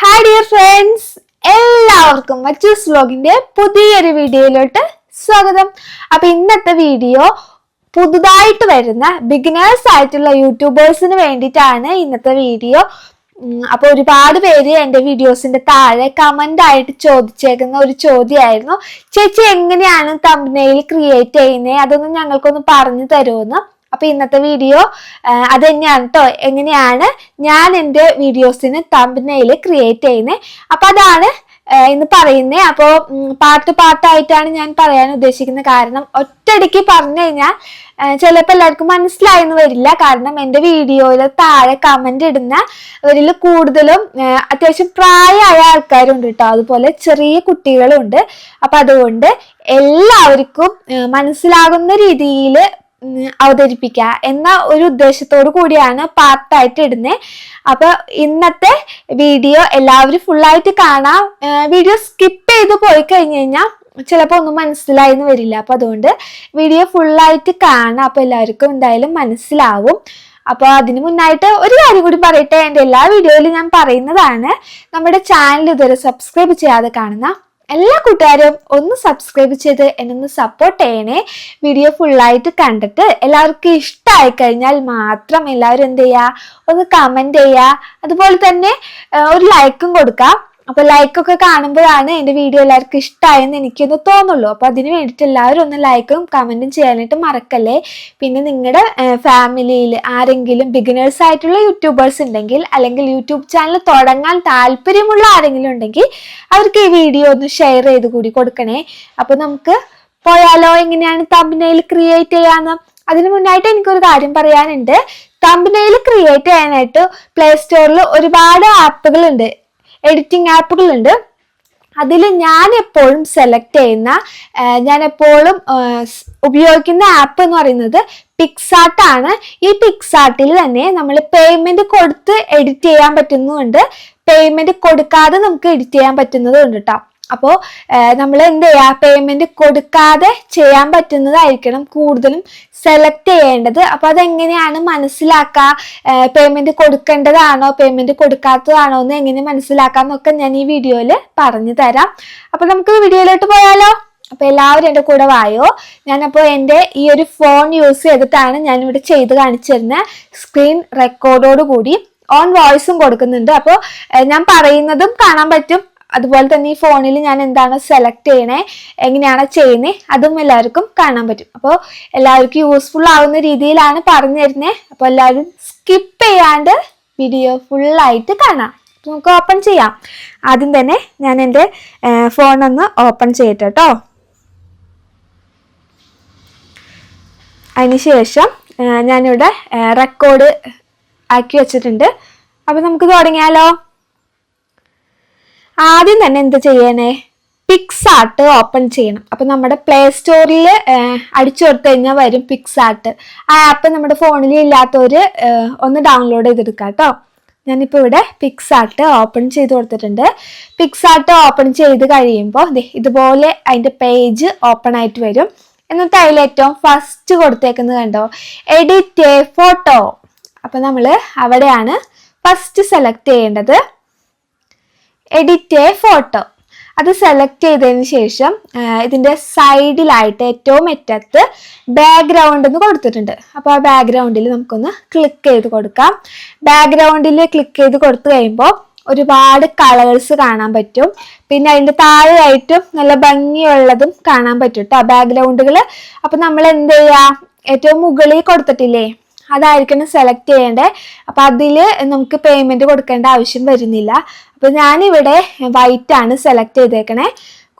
Hi dear friends എല്ലാവർക്കും മച്ചൂസ് വ്ലോഗിന്റെ പുതിയൊരു വീഡിയോയിലോട്ട് സ്വാഗതം. അപ്പൊ ഇന്നത്തെ വീഡിയോ പുതുതായിട്ട് വരുന്ന ബിഗിനേഴ്സ് ആയിട്ടുള്ള യൂട്യൂബേഴ്സിന് വേണ്ടിയിട്ടാണ് ഇന്നത്തെ വീഡിയോ. അപ്പൊ ഒരുപാട് പേര് എന്റെ വീഡിയോസിന്റെ താഴെ കമന്റ് ആയിട്ട് ചോദിച്ചേക്കുന്ന ഒരു ചോദ്യമായിരുന്നു. ചേച്ചി എങ്ങനെയാണ് തമ്പനയിൽ ക്രിയേറ്റ് ചെയ്യുന്നത് അതൊന്ന് ഞങ്ങൾക്കൊന്ന് പറഞ്ഞു തരുമെന്ന് അപ്പൊ ഇന്നത്തെ വീഡിയോ അത് തന്നെയാണ് കേട്ടോ എങ്ങനെയാണ് ഞാൻ എന്റെ വീഡിയോസിന് തമ്പനയിൽ ക്രിയേറ്റ് ചെയ്യുന്നത് അപ്പൊ അതാണ് എന്ന് പറയുന്നേ. അപ്പോൾ പാട്ട് പാട്ടായിട്ടാണ് ഞാൻ പറയാൻ ഉദ്ദേശിക്കുന്നത് കാരണം ഒറ്റയടിക്ക് പറഞ്ഞു കഴിഞ്ഞാൽ ചിലപ്പോൾ എല്ലാവർക്കും മനസ്സിലായെന്ന് വരില്ല. കാരണം എന്റെ വീഡിയോയിൽ താഴെ കമന്റ് ഇടുന്നവരിൽ കൂടുതലും അത്യാവശ്യം പ്രായമായ ആൾക്കാരുണ്ട് കേട്ടോ അതുപോലെ ചെറിയ കുട്ടികളുണ്ട്. അപ്പം അതുകൊണ്ട് എല്ലാവർക്കും മനസ്സിലാകുന്ന രീതിയിൽ അവതരിപ്പിക്കുക എന്ന ഒരു ഉദ്ദേശത്തോടു കൂടിയാണ് പാർട്ടായിട്ട് ഇടുന്നത് അപ്പൊ ഇന്നത്തെ വീഡിയോ എല്ലാവരും ഫുള്ളായിട്ട് കാണാം. വീഡിയോ സ്കിപ്പ് ചെയ്ത് പോയി കഴിഞ്ഞു കഴിഞ്ഞാൽ ചിലപ്പോൾ ഒന്നും മനസ്സിലായെന്ന് വരില്ല. അപ്പൊ അതുകൊണ്ട് വീഡിയോ ഫുള്ളായിട്ട് കാണാം. അപ്പൊ എല്ലാവർക്കും എന്തായാലും മനസ്സിലാവും. അപ്പൊ അതിന് മുന്നായിട്ട് ഒരു കാര്യം കൂടി പറയട്ടെ. എന്റെ എല്ലാ വീഡിയോയിലും ഞാൻ പറയുന്നതാണ്. നമ്മുടെ ചാനൽ ഇതുവരെ സബ്സ്ക്രൈബ് ചെയ്യാതെ കാണുന്ന എല്ലാ കൂട്ടുകാരും ഒന്ന് സബ്സ്ക്രൈബ് ചെയ്ത് എന്നെ ഒന്ന് സപ്പോർട്ട് ചെയ്യണേ വീഡിയോ ഫുള്ളായിട്ട് കണ്ടിട്ട് എല്ലാവർക്കും ഇഷ്ടമായി കഴിഞ്ഞാൽ മാത്രം എല്ലാവരും എന്ത് ചെയ്യുക ഒന്ന് കമന്റ് ചെയ്യുക അതുപോലെ തന്നെ ഒരു ലൈക്കും കൊടുക്കുക അപ്പൊ ലൈക്കൊക്കെ കാണുമ്പോഴാണ് എന്റെ വീഡിയോ എല്ലാവർക്കും ഇഷ്ടമായെന്ന് എനിക്കൊന്ന് തോന്നുള്ളൂ. അപ്പൊ അതിന് വേണ്ടിയിട്ട് എല്ലാവരും ഒന്ന് ലൈക്കും കമന്റും ചെയ്യാനായിട്ട് മറക്കല്ലേ? പിന്നെ നിങ്ങളുടെ ഫാമിലിയിൽ ആരെങ്കിലും ബിഗിനേഴ്സ് ആയിട്ടുള്ള യൂട്യൂബേഴ്സ് ഉണ്ടെങ്കിൽ അല്ലെങ്കിൽ യൂട്യൂബ് ചാനൽ തുടങ്ങാൻ താല്പര്യമുള്ള ആരെങ്കിലും ഉണ്ടെങ്കിൽ അവർക്ക് ഈ വീഡിയോ ഒന്ന് ഷെയർ ചെയ്ത് കൂടി കൊടുക്കണേ. അപ്പൊ നമുക്ക് പോയാലോ? എങ്ങനെയാണ് തമ്പിനയിൽ ക്രിയേറ്റ് ചെയ്യാന്ന്? അതിന് മുന്നായിട്ട് എനിക്കൊരു കാര്യം പറയാനുണ്ട്. തമ്പിനയിൽ ക്രിയേറ്റ് ചെയ്യാനായിട്ട് പ്ലേ സ്റ്റോറിൽ ഒരുപാട് ആപ്പുകളുണ്ട് എഡിറ്റിംഗ് ആപ്പുകൾ ഉണ്ട് അതിൽ ഞാൻ എപ്പോഴും സെലക്ട് ചെയ്യുന്ന ഞാൻ എപ്പോഴും ഉപയോഗിക്കുന്ന ആപ്പ് എന്ന് പറയുന്നത് പിക്സാർട്ട് ആണ്. ഈ പിക്സാർട്ടിൽ തന്നെ നമ്മൾ പേയ്മെന്റ് കൊടുത്ത് എഡിറ്റ് ചെയ്യാൻ പറ്റുന്നുണ്ട്. പേയ്മെന്റ് കൊടുക്കാതെ നമുക്ക് എഡിറ്റ് ചെയ്യാൻ പറ്റുന്നതും ഉണ്ട് കേട്ടോ അപ്പോൾ നമ്മൾ എന്ത് ചെയ്യുക പേയ്മെന്റ് കൊടുക്കാതെ ചെയ്യാൻ പറ്റുന്നതായിരിക്കണം കൂടുതലും സെലക്ട് ചെയ്യേണ്ടത്. അപ്പോൾ അതെങ്ങനെയാണ് മനസ്സിലാക്കുക പേയ്മെന്റ് കൊടുക്കേണ്ടതാണോ? പേയ്മെന്റ് കൊടുക്കാത്തതാണോ എന്ന് എങ്ങനെ മനസ്സിലാക്കാന്നൊക്കെ ഞാൻ ഈ വീഡിയോയിൽ പറഞ്ഞു തരാം. അപ്പോൾ നമുക്ക് വീഡിയോയിലോട്ട് പോയാലോ? അപ്പോൾ എല്ലാവരും എന്റെ കൂടെ വായോ? ഞാനപ്പോൾ എന്റെ ഈ ഒരു ഫോൺ യൂസ് ചെയ്തിട്ടാണ് ഞാനിവിടെ ചെയ്ത് കാണിച്ചു തരുന്ന സ്ക്രീൻ റെക്കോർഡോട് കൂടി. ഓൺ വോയിസും കൊടുക്കുന്നുണ്ട്. അപ്പോൾ ഞാൻ പറയുന്നതും കാണാൻ പറ്റും. അതുപോലെ തന്നെ ഈ ഫോണിൽ ഞാൻ എന്താണ് സെലക്ട് ചെയ്യണേ എങ്ങനെയാണ് ചെയ്യുന്നത് അതും എല്ലാവർക്കും കാണാൻ പറ്റും. അപ്പോൾ എല്ലാവർക്കും യൂസ്ഫുൾ ആവുന്ന രീതിയിലാണ് പറഞ്ഞു തരുന്നത് അപ്പോൾ എല്ലാവരും സ്കിപ്പ് ചെയ്യാണ്ട് വീഡിയോ ഫുള്ളായിട്ട് കാണാം. നമുക്ക് ഓപ്പൺ ചെയ്യാം. ആദ്യം തന്നെ ഞാൻ എന്റെ ഫോൺ ഒന്ന് ഓപ്പൺ ചെയ്യട്ടെ കേട്ടോ. അതിനുശേഷം ഞാനിവിടെ റെക്കോർഡ് ആക്കി വെച്ചിട്ടുണ്ട്. അപ്പം നമുക്ക് തുടങ്ങിയാലോ? ആദ്യം തന്നെ എന്ത് ചെയ്യണേ? പിക്സാർട്ട് ഓപ്പൺ ചെയ്യണം. അപ്പം നമ്മുടെ പ്ലേ സ്റ്റോറിൽ അടിച്ചു കൊടുത്തു കഴിഞ്ഞാൽ വരും പിക്സാർട്ട് ആ ആപ്പ് നമ്മുടെ ഫോണിൽ ഇല്ലാത്തവർ ഒന്ന് ഡൗൺലോഡ് ചെയ്തെടുക്കാം കേട്ടോ ഞാനിപ്പോൾ ഇവിടെ പിക്സാർട്ട് ഓപ്പൺ ചെയ്ത് കൊടുത്തിട്ടുണ്ട്. പിക്സാർട്ട് ഓപ്പൺ ചെയ്ത് കഴിയുമ്പോൾ ഇതുപോലെ അതിന്റെ പേജ് ഓപ്പൺ ആയിട്ട് വരും. എന്നിട്ട് അതിൽ ഏറ്റവും ഫസ്റ്റ് കൊടുത്തേക്കുന്നത് കണ്ടോ? എഡിറ്റ് ഫോട്ടോ അപ്പം നമ്മൾ അവിടെയാണ് ഫസ്റ്റ് സെലക്ട് ചെയ്യേണ്ടത്. എഡിറ്റ് ഫോട്ടോ അത് സെലക്ട് ചെയ്തതിന് ശേഷം ഇതിന്റെ സൈഡിലായിട്ട് ഏറ്റവും അറ്റത്ത് ബാക്ക്ഗ്രൗണ്ട് എന്ന് കൊടുത്തിട്ടുണ്ട്. അപ്പോൾ ആ ബാക്ക്ഗ്രൗണ്ടിൽ നമുക്കൊന്ന് ക്ലിക്ക് ചെയ്ത് കൊടുക്കാം. ബാക്ക്ഗ്രൗണ്ടിൽ ക്ലിക്ക് ചെയ്ത് കൊടുത്തു കഴിയുമ്പോൾ ഒരുപാട് കളേഴ്സ് കാണാൻ പറ്റും. പിന്നെ അതിന്റെ താഴെയായിട്ടും നല്ല ഭംഗിയുള്ളതും കാണാൻ പറ്റും കേട്ടോ ബാക്ക്ഗ്രൗണ്ടുകൾ അപ്പം നമ്മൾ എന്ത് ചെയ്യുക ഏറ്റവും മുകളിൽ കൊടുത്തിട്ടില്ലേ? അതായിരിക്കണം സെലക്ട് ചെയ്യേണ്ടത് അപ്പോൾ അതിൽ നമുക്ക് പേയ്മെന്റ് കൊടുക്കേണ്ട ആവശ്യം വരുന്നില്ല. അപ്പം ഞാനിവിടെ വൈറ്റ് ആണ് സെലക്ട് ചെയ്തേക്കണേ.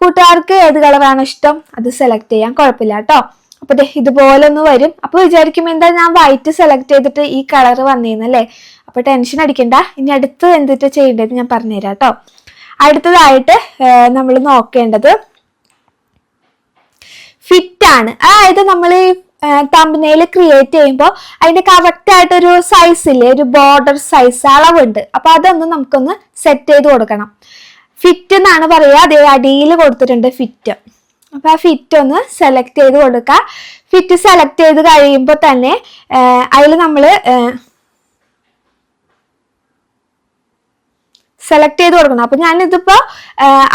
കൂട്ടുകാർക്ക് ഏത് കളറാണ് ഇഷ്ടം അത് സെലക്ട് ചെയ്യാൻ കുഴപ്പമില്ല കേട്ടോ അപ്പൊ ദേ ഇതുപോലെ ഒന്ന് വരും. അപ്പൊ വിചാരിക്കും എന്താ ഞാൻ വൈറ്റ് സെലക്ട് ചെയ്തിട്ട് ഈ കളർ വന്നിരുന്നല്ലേ അപ്പൊ ടെൻഷൻ അടിക്കണ്ട. ഇനി അടുത്തത് എന്തിട്ട് ചെയ്യേണ്ടത് ഞാൻ പറഞ്ഞുതരാം കേട്ടോ അടുത്തതായിട്ട് നമ്മൾ നോക്കേണ്ടത് ഫിറ്റ് ആണ്. അതായത് നമ്മൾ തമ്പനയിൽ ക്രിയേറ്റ് ചെയ്യുമ്പോൾ അതിന്റെ കറക്റ്റ് ആയിട്ടൊരു സൈസ് ഇല്ലേ ഒരു ബോർഡർ സൈസ് അളവുണ്ട്. അപ്പൊ അതൊന്ന് നമുക്കൊന്ന് സെറ്റ് ചെയ്ത് കൊടുക്കണം. ഫിറ്റ് എന്നാണ് പറയുക. അതേ അടിയിൽ കൊടുത്തിട്ടുണ്ട് ഫിറ്റ് അപ്പൊ ആ ഫിറ്റ് ഒന്ന് സെലക്ട് ചെയ്ത് കൊടുക്കുക. ഫിറ്റ് സെലക്ട് ചെയ്ത് കഴിയുമ്പോൾ തന്നെ അതിൽ നമ്മൾ സെലക്ട് ചെയ്ത് കൊടുക്കണം. അപ്പൊ ഞാനിതിപ്പോ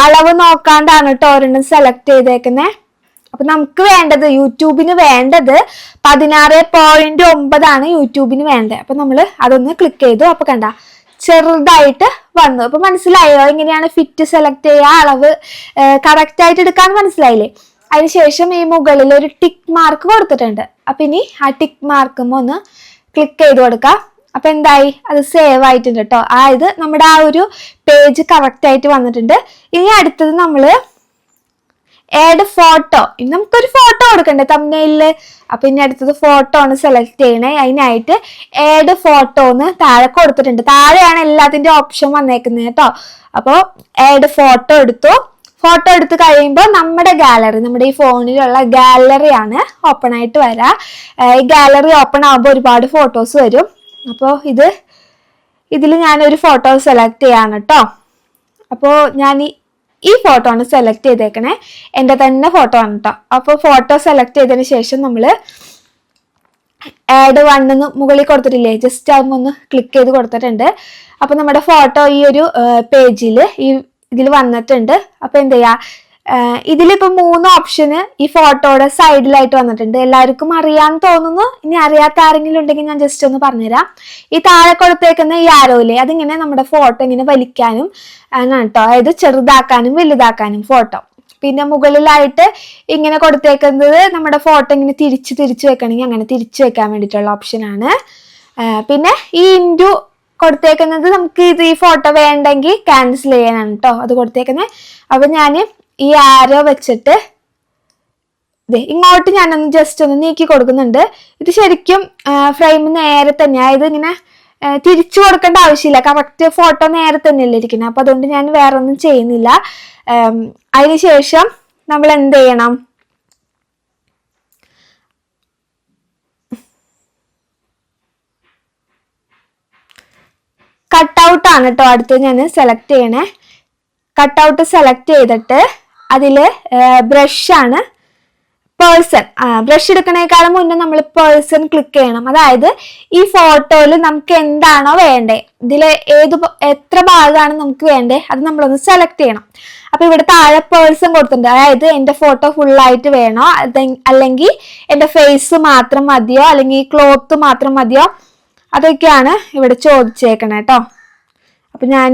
അളവ് നോക്കാണ്ടാണ് കേട്ടോ ഒരെണ്ണം സെലക്ട് ചെയ്തേക്കുന്നത് അപ്പൊ നമുക്ക് വേണ്ടത് യൂട്യൂബിന് വേണ്ടത് പതിനാറ് പോയിന്റ് ഒമ്പതാണ് യൂട്യൂബിന് വേണ്ടത്. അപ്പൊ നമ്മൾ അതൊന്ന് ക്ലിക്ക് ചെയ്തു. അപ്പൊ കണ്ട ചെറുതായിട്ട് വന്നു. അപ്പൊ മനസ്സിലായോ? എങ്ങനെയാണ് ഫിറ്റ് സെലക്ട് ചെയ്യുക അളവ് കറക്റ്റ് ആയിട്ട് എടുക്കാന്ന് മനസ്സിലായില്ലേ? അതിനുശേഷം ഈ മുകളിൽ ഒരു ടിക്ക് മാർക്ക് കൊടുത്തിട്ടുണ്ട്. അപ്പൊ ഇനി ആ ടിക്ക് മാർക്കും ഒന്ന് ക്ലിക്ക് ചെയ്ത് കൊടുക്കാം. അപ്പൊ എന്തായി? അത് സേവ് ആയിട്ടുണ്ട് കേട്ടോ അതായത് നമ്മുടെ ആ ഒരു പേജ് കറക്റ്റ് ആയിട്ട് വന്നിട്ടുണ്ട്. ഇനി അടുത്തത് നമ്മൾ ആഡ് ഫോട്ടോ ഇനി നമുക്കൊരു ഫോട്ടോ കൊടുക്കണ്ടേ തമ്മിൽ അപ്പൊ ഇനി അടുത്തത് ഫോട്ടോ ആണ് സെലക്ട് ചെയ്യണേ. അതിനായിട്ട് ആഡ് ഫോട്ടോ എന്ന് താഴെ കൊടുത്തിട്ടുണ്ട്. താഴെയാണ് എല്ലാത്തിന്റെ ഓപ്ഷൻ വന്നേക്കുന്നത് കേട്ടോ. അപ്പോൾ ആഡ് ഫോട്ടോ എടുത്തു. ഫോട്ടോ എടുത്ത് കഴിയുമ്പോൾ നമ്മുടെ ഗാലറി നമ്മുടെ ഈ ഫോണിലുള്ള ഗാലറിയാണ് ഓപ്പൺ ആയിട്ട് വരാ. ഈ ഗാലറി ഓപ്പൺ ആകുമ്പോൾ ഒരുപാട് ഫോട്ടോസ് വരും. അപ്പോൾ ഇത് ഇതിൽ ഞാനൊരു ഫോട്ടോ സെലക്ട് ചെയ്യാണ് കേട്ടോ. അപ്പോൾ ഞാൻ ഈ ഫോട്ടോ ആണ് സെലക്ട് ചെയ്തേക്കണേ. എന്റെ തന്നെ ഫോട്ടോ ആണ് കേട്ടോ അപ്പോൾ ഫോട്ടോ സെലക്ട് ചെയ്തതിന് ശേഷം നമ്മൾ ആഡ് വണ്ണെന്ന് മുകളിൽ കൊടുത്തിട്ടില്ലേ? ജസ്റ്റ് ആകുമ്പോൾ ഒന്ന് ക്ലിക്ക് ചെയ്ത് കൊടുത്തിട്ടുണ്ട്. അപ്പോൾ നമ്മുടെ ഫോട്ടോ ഈ ഒരു പേജിൽ ഈ ഇതിൽ വന്നിട്ടുണ്ട്. അപ്പോൾ എന്ത് ചെയ്യാ ആഹ് ഇതിലിപ്പോ മൂന്ന് ഓപ്ഷന് ഈ ഫോട്ടോയുടെ സൈഡിലായിട്ട് വന്നിട്ടുണ്ട്. എല്ലാവർക്കും അറിയാന്ന് തോന്നുന്നു. ഇനി അറിയാത്ത ആരെങ്കിലും ഉണ്ടെങ്കിൽ ഞാൻ ജസ്റ്റ് ഒന്ന് പറഞ്ഞുതരാം. ഈ താഴെ കൊടുത്തേക്കുന്ന ഈ ആരോയില്ലേ അതിങ്ങനെ നമ്മുടെ ഫോട്ടോ ഇങ്ങനെ വലിക്കാനും ആണ് അതായത് ചെറുതാക്കാനും വലുതാക്കാനും ഫോട്ടോ പിന്നെ മുകളിലായിട്ട് ഇങ്ങനെ കൊടുത്തേക്കുന്നത് നമ്മുടെ ഫോട്ടോ ഇങ്ങനെ തിരിച്ച് തിരിച്ച് വെക്കണമെങ്കിൽ അങ്ങനെ തിരിച്ച് വെക്കാൻ വേണ്ടിയിട്ടുള്ള ഓപ്ഷനാണ് പിന്നെ ഈ ഇന്റു കൊടുത്തേക്കുന്നത് നമുക്ക് ഇത് ഈ ഫോട്ടോ വേണ്ടെങ്കിൽ ക്യാൻസൽ ചെയ്യാനാണ് കേട്ടോ അത് കൊടുത്തേക്കുന്നത് അപ്പൊ ഞാൻ ഈ ആരോ വെച്ചിട്ട് ഇങ്ങോട്ട് ഞാനൊന്ന് ജസ്റ്റ് ഒന്ന് നീക്കി കൊടുക്കുന്നുണ്ട്. ഇത് ശരിക്കും ഫ്രെയിം നേരെ തന്നെ അതായത് ഇങ്ങനെ തിരിച്ചു കൊടുക്കേണ്ട ആവശ്യമില്ല. കറക്റ്റ് ഫോട്ടോ നേരെ തന്നെയല്ലേ ഇരിക്കുന്നത് അപ്പൊ അതുകൊണ്ട് ഞാൻ വേറെ ഒന്നും ചെയ്യുന്നില്ല. അതിനുശേഷം നമ്മൾ എന്ത് ചെയ്യണം? കട്ടൗട്ടാണ് കേട്ടോ അടുത്ത് ഞാൻ സെലക്ട് ചെയ്യണേ. കട്ടൗട്ട് സെലക്ട് ചെയ്തിട്ട് അതിൽ ബ്രഷാണ് പേഴ്സൺ ബ്രഷ് എടുക്കണേക്കാളും മുന്നേ നമ്മൾ പേഴ്സൺ ക്ലിക്ക് ചെയ്യണം. അതായത് ഈ ഫോട്ടോയിൽ നമുക്ക് എന്താണോ വേണ്ടേ ഇതിൽ ഏത് എത്ര ഭാഗമാണ് നമുക്ക് വേണ്ടേ അത് നമ്മളൊന്ന് സെലക്ട് ചെയ്യണം. അപ്പോൾ ഇവിടെ താഴെ പേഴ്സൺ കൊടുത്തിട്ടുണ്ട്. അതായത് എന്റെ ഫോട്ടോ ഫുള്ളായിട്ട് വേണോ അല്ലെങ്കിൽ എന്റെ ഫേസ് മാത്രം മതിയോ അല്ലെങ്കിൽ ക്ലോത്ത് മാത്രം മതിയോ അതൊക്കെയാണ് ഇവിടെ ചോദിച്ചേക്കണേ കേട്ടോ അപ്പൊ ഞാൻ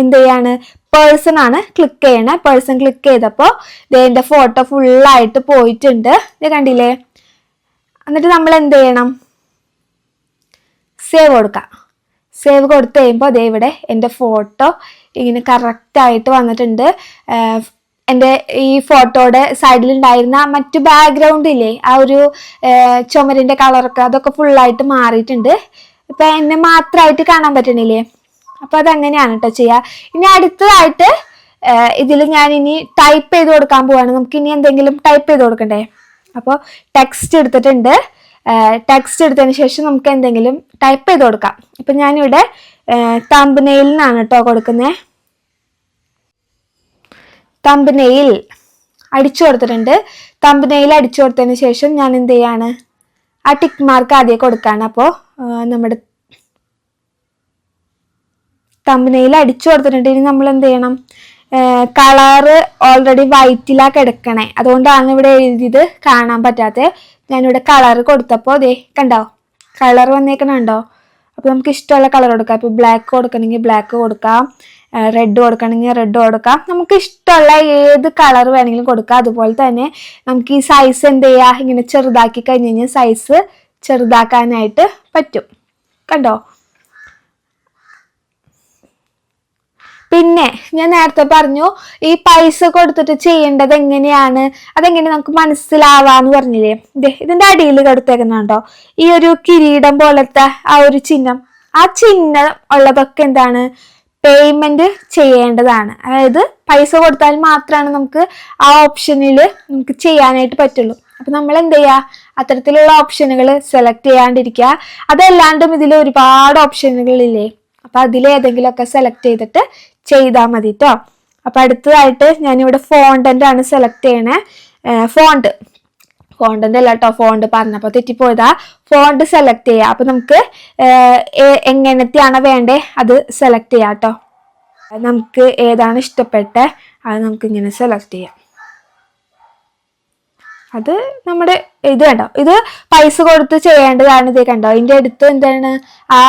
എന്ത് ചെയ്യാണ്? പേഴ്സൺ ആണ് ക്ലിക്ക് ചെയ്യണേ. പേഴ്സൺ ക്ലിക്ക് ചെയ്തപ്പോൾ എന്റെ ഫോട്ടോ ഫുള്ളായിട്ട് പോയിട്ടുണ്ട്. ഇത് കണ്ടില്ലേ? എന്നിട്ട് നമ്മൾ എന്ത് ചെയ്യണം? സേവ് കൊടുക്കാം. സേവ് കൊടുത്തു കഴിയുമ്പോൾ അതേ ഇവിടെ എന്റെ ഫോട്ടോ ഇങ്ങനെ കറക്റ്റായിട്ട് വന്നിട്ടുണ്ട്. എന്റെ ഈ ഫോട്ടോയുടെ സൈഡിലുണ്ടായിരുന്ന മറ്റു ബാക്ക്ഗ്രൗണ്ട് ഇല്ലേ? ആ ഒരു ചുമരിന്റെ കളറൊക്കെ അതൊക്കെ ഫുള്ളായിട്ട് മാറിയിട്ടുണ്ട്. ഇപ്പം എന്നെ മാത്രമായിട്ട് കാണാൻ പറ്റണില്ലേ? അപ്പം അതങ്ങനെയാണ് കേട്ടോ ചെയ്യുക ഇനി അടുത്തതായിട്ട് ഇതിൽ ഞാൻ ഇനി ടൈപ്പ് ചെയ്ത് കൊടുക്കാൻ പോവാണ്. നമുക്ക് ഇനി എന്തെങ്കിലും ടൈപ്പ് ചെയ്ത് കൊടുക്കണ്ടേ? അപ്പോൾ ടെക്സ്റ്റ് എടുത്തിട്ടുണ്ട്. ടെക്സ്റ്റ് എടുത്തതിന് ശേഷം നമുക്ക് എന്തെങ്കിലും ടൈപ്പ് ചെയ്ത് കൊടുക്കാം. ഇപ്പം ഞാനിവിടെ തമ്പനെയിലിനാണ് കേട്ടോ കൊടുക്കുന്നത് തമ്പനെയിൽ അടിച്ചു കൊടുത്തിട്ടുണ്ട്. തമ്പനെയിൽ അടിച്ചു കൊടുത്തതിന് ശേഷം ഞാൻ എന്ത് ചെയ്യാണ്? ആ ടിക്ക് മാർക്ക് ആദ്യം കൊടുക്കാണ്. അപ്പോൾ നമ്മുടെ തമ്പനയിൽ അടിച്ചു കൊടുത്തിട്ടുണ്ട്. ഇനി നമ്മൾ എന്ത് ചെയ്യണം? കളറ് ഓൾറെഡി വൈറ്റിലാ കിടക്കണേ. അതുകൊണ്ടാണ് ഇവിടെ എഴുതിയത് കാണാൻ പറ്റാത്തത് ഞാനിവിടെ കളർ കൊടുത്തപ്പോൾ ദേ കണ്ടോ? കളർ വന്നേക്കണുണ്ടോ? അപ്പോൾ നമുക്ക് ഇഷ്ടമുള്ള കളർ കൊടുക്കാം. ഇപ്പോൾ ബ്ലാക്ക് കൊടുക്കണമെങ്കിൽ ബ്ലാക്ക് കൊടുക്കാം. റെഡ് കൊടുക്കണമെങ്കിൽ റെഡ് കൊടുക്കാം. നമുക്ക് ഇഷ്ടമുള്ള ഏത് കളർ വേണമെങ്കിലും കൊടുക്കാം. അതുപോലെ തന്നെ നമുക്ക് ഈ സൈസ് എന്ത് ചെയ്യുക ഇങ്ങനെ ചെറുതാക്കി കഴിഞ്ഞ് കഴിഞ്ഞാൽ സൈസ് ചെറുതാക്കാനായിട്ട് പറ്റും. കണ്ടോ? പിന്നെ ഞാൻ നേരത്തെ പറഞ്ഞു ഈ പൈസ കൊടുത്തിട്ട് ചെയ്യേണ്ടത് എങ്ങനെയാണ്? അതെങ്ങനെ നമുക്ക് മനസ്സിലാവാന്ന് പറഞ്ഞില്ലേ? ഇതിന്റെ അടിയിൽ കൊടുത്തേക്കുന്നുണ്ടോ? ഈ ഒരു കിരീടം പോലത്തെ ആ ഒരു ചിഹ്നം. ആ ചിഹ്നം ഉള്ളതൊക്കെ എന്താണ്? പേയ്മെന്റ് ചെയ്യേണ്ടതാണ്. അതായത് പൈസ കൊടുത്താൽ മാത്രമാണ് നമുക്ക് ആ ഓപ്ഷനിൽ നമുക്ക് ചെയ്യാനായിട്ട് പറ്റുള്ളൂ. അപ്പൊ നമ്മൾ എന്ത് ചെയ്യുക അത്തരത്തിലുള്ള ഓപ്ഷനുകൾ സെലക്ട് ചെയ്യാണ്ടിരിക്കുക. അതല്ലാണ്ടും ഇതിൽ ഒരുപാട് ഓപ്ഷനുകളില്ലേ അപ്പൊ അതിലേതെങ്കിലുമൊക്കെ സെലക്ട് ചെയ്തിട്ട് ചെയ്താൽ മതി കേട്ടോ അപ്പം അടുത്തതായിട്ട് ഞാനിവിടെ ഫോണ്ടന്റ് ആണ് സെലക്ട് ചെയ്യണേ. ഫോണ്ട് ഫോണ്ടന്റെ അല്ല കേട്ടോ ഫോണ്ട് പറഞ്ഞപ്പോൾ തെറ്റിപ്പോയതാ. ഫോണ്ട് സെലക്ട് ചെയ്യുക അപ്പം നമുക്ക് എങ്ങനത്തെയാണ് വേണ്ടേ അത് സെലക്ട് ചെയ്യാം കേട്ടോ നമുക്ക് ഏതാണ് ഇഷ്ടപ്പെട്ട അത് നമുക്ക് ഇങ്ങനെ സെലക്ട് ചെയ്യാം. അത് നമ്മുടെ ഇത് കണ്ടോ? ഇത് പൈസ കൊടുത്ത് ചെയ്യേണ്ടതാണ് ഇത് കണ്ടോ? അതിന്റെ അടുത്ത് എന്താണ്? ആ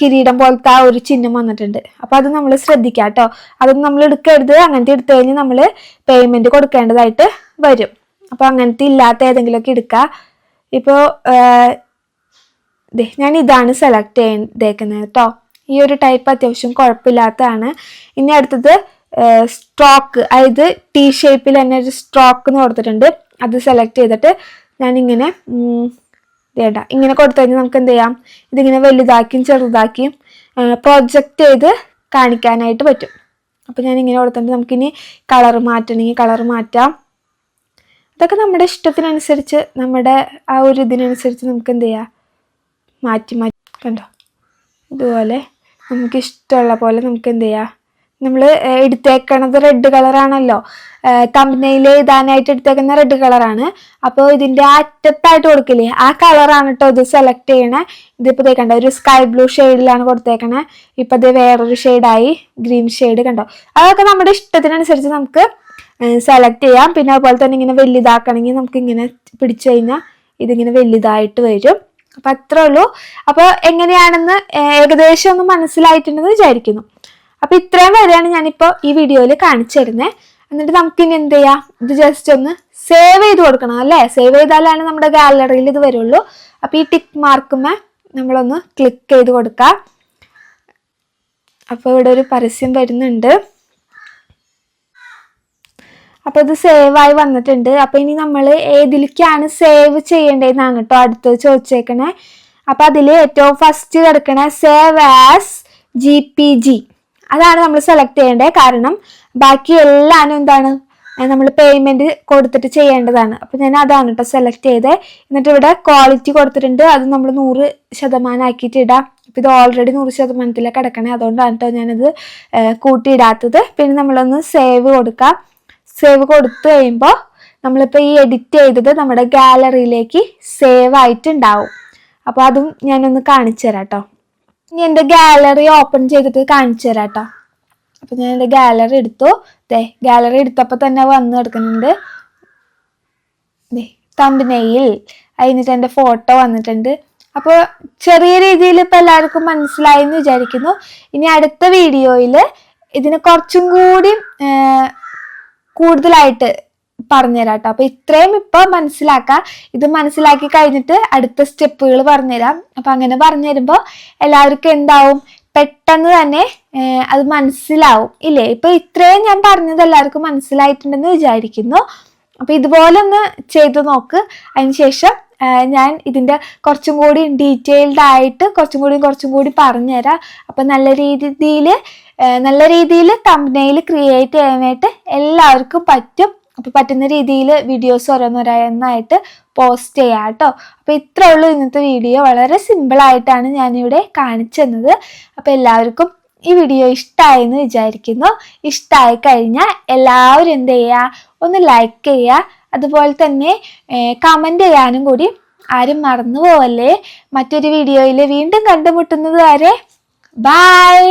കിരീടം പോലത്തെ ആ ഒരു ചിഹ്നം വന്നിട്ടുണ്ട്. അപ്പൊ അത് നമ്മൾ ശ്രദ്ധിക്കാം കേട്ടോ. അതൊന്നും നമ്മൾ എടുക്കരുത്. അങ്ങനത്തെ എടുത്തു കഴിഞ്ഞാൽ നമ്മൾ പേയ്മെന്റ് കൊടുക്കേണ്ടതായിട്ട് വരും. അപ്പോൾ അങ്ങനത്തെ ഇല്ലാത്ത ഏതെങ്കിലുമൊക്കെ എടുക്കുക ഇപ്പോ ദേ ഞാൻ ഇതാണ് സെലക്ട് ചെയ്തേക്കുന്നത് കേട്ടോ. ഈ ഒരു ടൈപ്പ് അത്യാവശ്യം കുഴപ്പമില്ലാത്തതാണ്. ഇനി അടുത്തത് സ്ട്രോക്ക് അതായത് ടി ഷേപ്പിൽ തന്നെ ഒരു സ്ട്രോക്ക് എന്ന് കൊടുത്തിട്ടുണ്ട്. അത് സെലക്ട് ചെയ്തിട്ട് ഞാനിങ്ങനെ വേണ്ട. ഇങ്ങനെ കൊടുത്തു കഴിഞ്ഞാൽ നമുക്ക് എന്ത് ചെയ്യാം ഇതിങ്ങനെ വലുതാക്കിയും ചെറുതാക്കിയും പ്രൊജക്റ്റ് ചെയ്ത് കാണിക്കാനായിട്ട് പറ്റും. അപ്പോൾ ഞാൻ ഇങ്ങനെ കൊടുത്തിട്ട് നമുക്കിനി കളർ മാറ്റണമെങ്കിൽ കളർ മാറ്റാം. അതൊക്കെ നമ്മുടെ ഇഷ്ടത്തിനനുസരിച്ച് നമ്മുടെ ആ ഒരു ഇതിനനുസരിച്ച് നമുക്ക് എന്ത് ചെയ്യാം മാറ്റി മാറ്റി കണ്ടോ? ഇതുപോലെ നമുക്ക് ഇഷ്ടമുള്ള പോലെ നമുക്ക് എന്ത് ചെയ്യാം നമ്മൾ എടുത്തേക്കണത് റെഡ് കളറാണല്ലോ തമ്പനയിൽ എഴുതാനായിട്ട് എടുത്തേക്കുന്ന റെഡ് കളറാണ് അപ്പോൾ ഇതിന്റെ അറ്റത്തായിട്ട് കൊടുക്കില്ലേ? ആ കളറാണ് കേട്ടോ ഇത് സെലക്ട് ചെയ്യണേ. ഇതിപ്പോൾ തേക്കണ്ട കണ്ടോ ഒരു സ്കൈ ബ്ലൂ ഷെയ്ഡിലാണ് കൊടുത്തേക്കണേ. ഇപ്പം ഇത് വേറൊരു ഷെയ്ഡായി ഗ്രീൻ ഷെയ്ഡ് കണ്ടോ. അതൊക്കെ നമ്മുടെ ഇഷ്ടത്തിനനുസരിച്ച് നമുക്ക് സെലക്ട് ചെയ്യാം. പിന്നെ അതുപോലെ തന്നെ ഇങ്ങനെ വലുതാക്കണമെങ്കിൽ നമുക്ക് ഇങ്ങനെ പിടിച്ചു കഴിഞ്ഞാൽ ഇതിങ്ങനെ വലുതായിട്ട് വരും. അപ്പം അത്രേ ഉള്ളൂ. അപ്പോൾ എങ്ങനെയാണെന്ന് ഏകദേശം ഒന്ന് മനസ്സിലായിട്ടുണ്ടെന്ന് വിചാരിക്കുന്നു. അപ്പൊ ഇത്രയും വരെയാണ് ഞാനിപ്പോ ഈ വീഡിയോയിൽ കാണിച്ചു തരുന്നത് എന്നിട്ട് നമുക്ക് ഇനി എന്ത് ചെയ്യാം? ഇത് ജസ്റ്റ് ഒന്ന് സേവ് ചെയ്ത് കൊടുക്കണം അല്ലേ? സേവ് ചെയ്താലാണ് നമ്മുടെ ഗാലറിയിൽ ഇത് വരുള്ളൂ. അപ്പൊ ഈ ടിക്ക് മാർക്കുമേ നമ്മളൊന്ന് ക്ലിക്ക് ചെയ്ത് കൊടുക്കാം. അപ്പോൾ ഇവിടെ ഒരു പരസ്യം വരുന്നുണ്ട്. അപ്പോൾ ഇത് സേവ് ആയി വന്നിട്ടുണ്ട്. അപ്പോൾ ഇനി നമ്മൾ ഏതിലേക്കാണ് സേവ് ചെയ്യേണ്ടതെന്നാണ് കേട്ടോ അടുത്ത് ചോദിച്ചേക്കണേ. അപ്പോൾ അതിൽ ഏറ്റവും ഫസ്റ്റ് കിടക്കണ save as G P G അതാണ് നമ്മൾ സെലക്ട് ചെയ്യേണ്ടത് കാരണം ബാക്കി എല്ലാനും എന്താണ്? നമ്മൾ പേയ്മെന്റ് കൊടുത്തിട്ട് ചെയ്യേണ്ടതാണ്. അപ്പോൾ ഞാൻ അതാണ് കേട്ടോ സെലക്ട് ചെയ്തത് എന്നിട്ട് ഇവിടെ ക്വാളിറ്റി കൊടുത്തിട്ടുണ്ട്. അത് നമ്മൾ നൂറ് ശതമാനം ആക്കിയിട്ട് ഇടാം. ഇപ്പം ഇത് ഓൾറെഡി നൂറ് ശതമാനത്തിലേക്ക് കിടക്കണേ. അതുകൊണ്ടാണ് കേട്ടോ ഞാനത് കൂട്ടിയിടാത്തത്. പിന്നെ നമ്മളൊന്ന് സേവ് കൊടുക്കാം. സേവ് കൊടുത്തു കഴിയുമ്പോൾ നമ്മളിപ്പോൾ ഈ എഡിറ്റ് ചെയ്തത് നമ്മുടെ ഗാലറിയിലേക്ക് സേവ് ആയിട്ടുണ്ടാവും. അപ്പോൾ അതും ഞാനൊന്ന് കാണിച്ചു തരാം കേട്ടോ ഇനി എന്റെ ഗാലറി ഓപ്പൺ ചെയ്തിട്ട് കാണിച്ചു തരാം കേട്ടോ അപ്പോൾ ഞാൻ എന്റെ ഗാലറി എടുത്തു. ദേ ഗാലറി എടുത്തപ്പോൾ തന്നെ വന്ന് കിടക്കുന്നുണ്ട്. ദേ തമ്പനെയിൽ അതിനിട്ട് എന്റെ ഫോട്ടോ വന്നിട്ടുണ്ട്. അപ്പോൾ ചെറിയ രീതിയിൽ ഇപ്പോൾ എല്ലാവർക്കും മനസ്സിലായി എന്ന് വിചാരിക്കുന്നു. ഇനി അടുത്ത വീഡിയോയിൽ ഇതിനെ കുറച്ചും കൂടി കൂടുതലായിട്ട് പറഞ്ഞുതരാം കേട്ടോ അപ്പൊ ഇത്രയും ഇപ്പൊ മനസ്സിലാക്കാം. ഇത് മനസ്സിലാക്കി കഴിഞ്ഞിട്ട് അടുത്ത സ്റ്റെപ്പുകൾ പറഞ്ഞുതരാം. അപ്പൊ അങ്ങനെ പറഞ്ഞു തരുമ്പോ എല്ലാവർക്കും എന്താവും? പെട്ടെന്ന് തന്നെ അത് മനസ്സിലാവും ഇല്ലേ? ഇപ്പൊ ഇത്രയും ഞാൻ പറഞ്ഞത് എല്ലാവർക്കും മനസ്സിലായിട്ടുണ്ടെന്ന് വിചാരിക്കുന്നു. അപ്പൊ ഇതുപോലെ ഒന്ന് ചെയ്തു നോക്ക്. അതിനുശേഷം ഞാൻ ഇതിന്റെ കുറച്ചും കൂടി ഡീറ്റെയിൽഡ് ആയിട്ട് കുറച്ചും കൂടി കുറച്ചും കൂടി പറഞ്ഞുതരാം. അപ്പൊ നല്ല രീതിയിൽ നല്ല രീതിയിൽ തമ്പനയിൽ ക്രിയേറ്റ് ചെയ്യാനായിട്ട് എല്ലാവർക്കും പറ്റും. അപ്പൊ പറ്റുന്ന രീതിയിൽ വീഡിയോസ് ഓരോന്നോരോന്നായിട്ട് പോസ്റ്റ് ചെയ്യാം കേട്ടോ. അപ്പൊ ഇത്രേ ഉള്ളൂ ഇന്നത്തെ വീഡിയോ വളരെ സിമ്പിൾ ആയിട്ടാണ് ഞാനിവിടെ കാണിച്ചു തന്നത്. അപ്പൊ എല്ലാവർക്കും ഈ വീഡിയോ ഇഷ്ടമായെന്ന് വിചാരിക്കുന്നു. ഇഷ്ടമായി കഴിഞ്ഞാൽ എല്ലാവരും എന്ത് ചെയ്യുക ഒന്ന് ലൈക്ക് ചെയ്യുക അതുപോലെ തന്നെ കമന്റ് ചെയ്യാനും കൂടി ആരും മറന്നു പോവല്ലേ? മറ്റൊരു വീഡിയോയിൽ വീണ്ടും കണ്ടുമുട്ടുന്നത് വരെ ബൈ